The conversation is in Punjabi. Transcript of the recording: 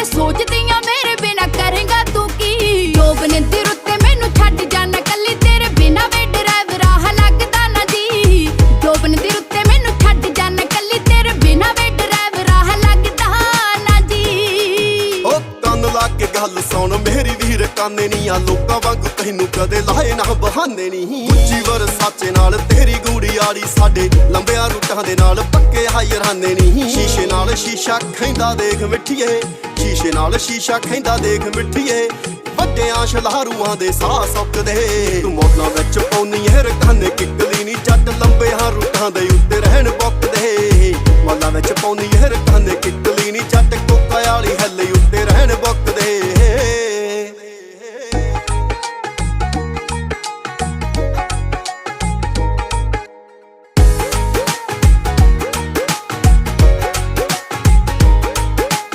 ਫਿਰ ਸੋਚਦੀਆਂ ਮੇਰੇ ਬਿਨਾ ਕਰੇਗਾ ਤੂੰ ਕੀ? ਜੋਬਨ ਦੇ ਰੁੱਤੇ ਮੈਨੂੰ ਛੱਡ ਜਾਣਾ ਕੱਲੀ ਤੇਰੇ ਬਿਨਾ ਵੇ ਡਰਾਈਵਰ ਆਹ ਲੱਗਦਾ ਨਾ ਜੀ। ਜੋਬਨ ਦੇ ਰੁੱਤੇ ਮੈਨੂੰ ਛੱਡ ਜਾਣਾ ਕੱਲੀ ਤੇਰੇ ਬਿਨਾ ਵੇ ਡਰਾਈਵਰ ਆਹ ਲੱਗਦਾ ਨਾ ਜੀ। ਓ ਕੰਨ ਲਾ ਕੇ ਗੱਲ ਸੁਣ, ਮੇਰੀ ਵੀਰ ਕਾਨੇ ਨਹੀਂ ਆ, ਲੋਕਾਂ ਵਾਂਗੂ ਤੈਨੂੰ ਕਦੇ ਲਾਏ ਨਾ ਬਹਾਨੇ ਨਹੀਂ ਉੱਚੀ ਵਰ ਸਾਚੇ ਨਾਲ ਤੇਰੀ ਗੂੜੀ ਯਾਰੀ ਸਾਡੇ ਲੰਬਿਆਂ ਰੁੱਟਾਂ ਦੇ ਨਾਲ ਪੱਕੇ ਹਾਇਰਾਨੇ ਨਹੀਂ ਸ਼ੀਸ਼ੇ ਨਾਲ ਸ਼ੀਸ਼ਾ ਖੈਂਦਾ ਦੇਖ ਮਿੱਠੀਏ। ਸ਼ੀਸ਼ੇ ਨਾਲ ਸ਼ੀਸ਼ਾ ਖੈਂਦਾ ਦੇਖ ਮਿੱਠੀਏ। ਵੱਡਿਆਂ ਸ਼ਲਾਰੂਆਂ ਦੇ ਸਾਹ ਸੁੱਕਦੇ। ਤੂੰ ਮੋਟਲਾਂ ਵਿੱਚ ਪਾਉਨੀ ਹੈ ਰਕਾਨੇ ਕਿੱਕਲੀ ਨਹੀਂ ਜੱਟ ਹਾਂ ਰੁੱਟਾਂ ਦੇ ਉੱਤੇ ਰਹਿਣ ਬੁੱਕਦੇ। ਮੋਲਾਂ ਵਿੱਚ ਪਾਉਨੀ ਹੈ ਰਕਾਨੇ ਕਿੱਕਲੀ ਨਹੀਂ ਜੱਟ